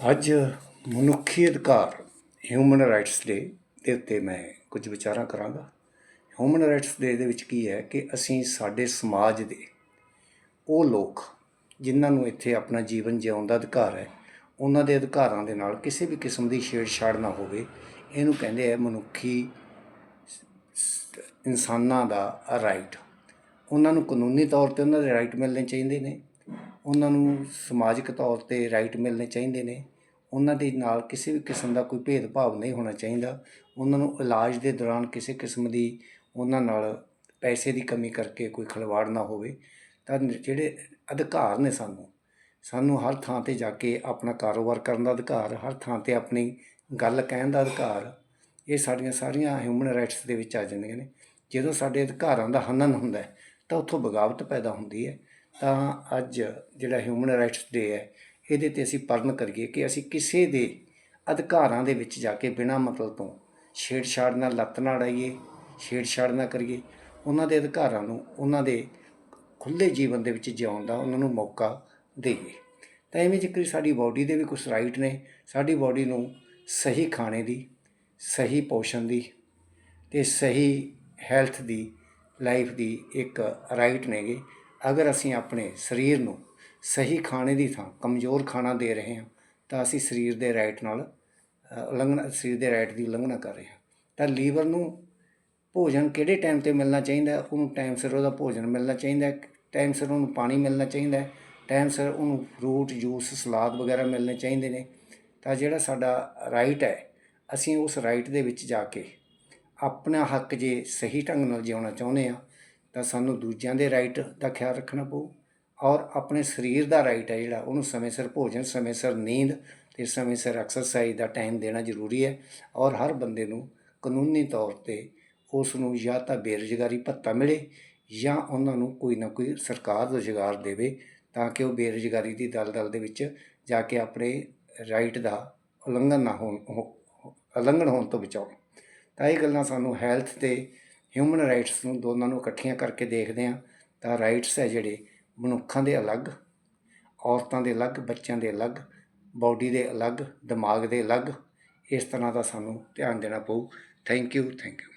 ਅੱਜ ਮਨੁੱਖੀ ਅਧਿਕਾਰ ਹਿਊਮਨ ਰਾਈਟਸ ਡੇ ਦੇ ਉੱਤੇ ਮੈਂ ਕੁਝ ਵਿਚਾਰਾਂ ਕਰਾਂਗਾ। ਹਿਊਮਨ ਰਾਈਟਸ ਡੇ ਦੇ ਵਿੱਚ ਕੀ ਹੈ ਕਿ ਅਸੀਂ ਸਾਡੇ ਸਮਾਜ ਦੇ ਉਹ ਲੋਕ ਜਿਨ੍ਹਾਂ ਨੂੰ ਇੱਥੇ ਆਪਣਾ ਜੀਵਨ ਜਿਉਣ ਦਾ ਅਧਿਕਾਰ ਹੈ, ਉਹਨਾਂ ਦੇ ਅਧਿਕਾਰਾਂ ਦੇ ਨਾਲ ਕਿਸੇ ਵੀ ਕਿਸਮ ਦੀ ਛੇੜਛਾੜ ਨਾ ਹੋਵੇ। ਇਹਨੂੰ ਕਹਿੰਦੇ ਆ ਮਨੁੱਖੀ ਇਨਸਾਨਾਂ ਦਾ ਰਾਈਟ ਉਹਨਾਂ ਨੂੰ ਕਾਨੂੰਨੀ ਤੌਰ ਤੇ ਉਹਨਾਂ ਦੇ ਰਾਈਟ ਮਿਲਣੇ ਚਾਹੀਦੇ ਨੇ। ਉਹਨਾਂ ਨੂੰ ਸਮਾਜਿਕ ਤੌਰ ਤੇ ਰਾਈਟ ਮਿਲਣੇ ਚਾਹੀਦੇ ਨੇ। ਉਹਨਾਂ ਦੇ ਨਾਲ ਕਿਸੇ ਵੀ ਕਿਸਮ ਦਾ ਕੋਈ ਭੇਦਭਾਵ ਨਹੀਂ ਹੋਣਾ ਚਾਹੀਦਾ। ਉਹਨਾਂ ਨੂੰ ਇਲਾਜ ਦੇ ਦੌਰਾਨ ਕਿਸੇ ਕਿਸਮ ਦੀ ਉਹਨਾਂ ਨਾਲ ਪੈਸੇ ਦੀ ਕਮੀ ਕਰਕੇ ਕੋਈ ਖਿਲਵਾੜ ਨਾ ਹੋਵੇ। ਤਾਂ ਜਿਹੜੇ ਅਧਿਕਾਰ ਨੇ ਸਾਨੂੰ ਸਾਨੂੰ ਹਰ ਥਾਂ ਤੇ ਜਾ ਕੇ ਆਪਣਾ ਕਾਰੋਬਾਰ ਕਰਨ ਦਾ ਅਧਿਕਾਰ, ਹਰ ਥਾਂ ਤੇ ਆਪਣੀ ਗੱਲ ਕਹਿਣ ਦਾ ਅਧਿਕਾਰ, ਇਹ ਸਾਡੀਆਂ ਸਾਰੀਆਂ ਹਿਊਮਨ ਰਾਈਟਸ ਦੇ ਵਿੱਚ ਆ ਜਾਂਦੀਆਂ ਨੇ। ਜਦੋਂ ਸਾਡੇ ਅਧਿਕਾਰਾਂ ਦਾ ਹਨਨ ਹੁੰਦਾ ਤਾਂ ਉੱਥੋਂ ਬਗਾਵਤ ਪੈਦਾ ਹੁੰਦੀ ਹੈ। ਤਾਂ ਅੱਜ ਜਿਹੜਾ ਹਿਊਮਨ ਰਾਈਟਸ ਡੇ ਹੈ, ਇਹਦੇ ਤੇ ਅਸੀਂ ਪਰਨ ਕਰੀਏ ਕਿ ਅਸੀਂ ਕਿਸੇ ਦੇ ਅਧਿਕਾਰਾਂ ਦੇ ਵਿੱਚ ਜਾ ਕੇ ਬਿਨਾਂ ਮਤਲਬ ਤੋਂ ਛੇੜਛਾੜ ਨਾਲ ਲੱਤ ਨਾ ਅੜਾਈਏ ਛੇੜਛਾੜ ਨਾ ਕਰੀਏ। ਉਹਨਾਂ ਦੇ ਅਧਿਕਾਰਾਂ ਨੂੰ, ਉਹਨਾਂ ਦੇ ਖੁੱਲੇ ਜੀਵਨ ਦੇ ਵਿੱਚ ਜਿਉਣ ਦਾ ਉਹਨਾਂ ਨੂੰ ਮੌਕਾ ਦੇਈਏ। ਤਾਂ ਐਵੇਂ ਜਿਕਰ ਸਾਡੀ ਬਾਡੀ ਦੇ ਵੀ ਕੁਝ ਰਾਈਟ ਨੇ, ਸਾਡੀ ਬਾਡੀ ਨੂੰ ਸਹੀ ਖਾਣੇ ਦੀ, ਸਹੀ ਪੋਸ਼ਣ ਦੀ ਤੇ ਸਹੀ ਹੈਲਥ ਦੀ ਲਾਈਫ ਦੀ ਇੱਕ ਰਾਈਟ ਨੇਗੇ ਅਗਰ ਅਸੀਂ ਆਪਣੇ ਸਰੀਰ ਨੂੰ ਸਹੀ ਖਾਣੇ ਦੀ ਥਾਂ, ਕਮਜ਼ੋਰ ਖਾਣਾ ਦੇ ਰਹੇ ਹਾਂ, ਤਾਂ ਅਸੀਂ ਸਰੀਰ ਦੇ ਰਾਈਟ ਨਾਲ ਉਲੰਘਣਾ ਸਰੀਰ ਦੇ ਰਾਈਟ ਦੀ ਉਲੰਘਣਾ ਕਰ ਰਹੇ ਹਾਂ। ਤਾਂ ਲੀਵਰ ਨੂੰ ਭੋਜਨ ਕਿਹੜੇ ਟਾਈਮ ਤੇ ਮਿਲਣਾ ਚਾਹੀਦਾ? ਉਹਨੂੰ ਟਾਈਮ ਸਿਰ ਉਹਦਾ ਭੋਜਨ ਮਿਲਣਾ ਚਾਹੀਦਾ ਟਾਈਮ ਸਿਰ ਉਹਨੂੰ ਪਾਣੀ ਮਿਲਣਾ ਚਾਹੀਦਾ ਟਾਈਮ ਸਿਰ ਉਹਨੂੰ ਫਰੂਟ ਜੂਸ ਸਲਾਦ ਵਗੈਰਾ ਮਿਲਣੇ ਚਾਹੀਦੇ ਨੇ। ਤਾਂ ਜਿਹੜਾ ਸਾਡਾ ਰਾਈਟ ਹੈ, ਅਸੀਂ ਉਸ ਰਾਈਟ ਦੇ ਵਿੱਚ ਜਾ ਕੇ ਆਪਣਾ ਹੱਕ ਜੇ ਸਹੀ ਢੰਗ ਨਾਲ ਜਿਉਣਾ ਚਾਹੁੰਦੇ ਆ ਤਾਂ ਸਾਨੂੰ ਦੂਜਿਆਂ ਦੇ ਰਾਈਟ ਦਾ ਖਿਆਲ ਰੱਖਣਾ ਪਊ ਔਰ ਆਪਣੇ ਸਰੀਰ ਦਾ ਰਾਈਟ ਹੈ ਜਿਹੜਾ, ਉਹਨੂੰ ਸਮੇਂ ਸਿਰ ਭੋਜਨ, ਸਮੇਂ ਸਿਰ ਨੀਂਦ ਤੇ ਸਮੇਂ ਸਿਰ ਐਕਸਰਸਾਈਜ਼ ਦਾ ਟਾਈਮ ਦੇਣਾ ਜ਼ਰੂਰੀ ਹੈ ਔਰ ਹਰ ਬੰਦੇ ਨੂੰ ਕਾਨੂੰਨੀ ਤੌਰ ਤੇ ਉਸ ਨੂੰ ਜਾਂ ਤਾਂ ਬੇਰੁਜ਼ਗਾਰੀ ਭੱਤਾ ਮਿਲੇ ਜਾਂ ਉਹਨਾਂ ਨੂੰ ਕੋਈ ਨਾ ਕੋਈ ਸਰਕਾਰ ਰੁਜ਼ਗਾਰ ਦੇਵੇ ਤਾਂ ਕਿ ਉਹ ਬੇਰੁਜ਼ਗਾਰੀ ਦੀ ਦਲਦਲ ਦੇ ਵਿੱਚ ਜਾ ਕੇ ਆਪਣੇ ਰਾਈਟ ਦਾ ਉਲੰਘਣ ਨਾ ਹੋਣ, ਹੋ- ਉਲੰਘਣ ਹੋਣ ਤੋਂ ਬਚਾਓ ਤਾਂ ਇਹ ਗੱਲਾਂ ਸਾਨੂੰ ਹੈਲਥ ਤੇ ਹਿਊਮਨ ਰਾਈਟਸ ਨੂੰ ਦੋਨਾਂ ਨੂੰ ਇਕੱਠੀਆਂ ਕਰਕੇ ਦੇਖਦੇ ਹਾਂ, ਤਾਂ ਰਾਈਟਸ ਹੈ ਜਿਹੜੇ ਮਨੁੱਖਾਂ ਦੇ ਅਲੱਗ, ਔਰਤਾਂ ਦੇ ਅਲੱਗ, ਬੱਚਿਆਂ ਦੇ ਅਲੱਗ ਬਾਡੀ ਦੇ ਅਲੱਗ, ਦਿਮਾਗ ਦੇ ਅਲੱਗ, ਇਸ ਤਰ੍ਹਾਂ ਦਾ ਸਾਨੂੰ ਧਿਆਨ ਦੇਣਾ ਪਊ। Thank you thank you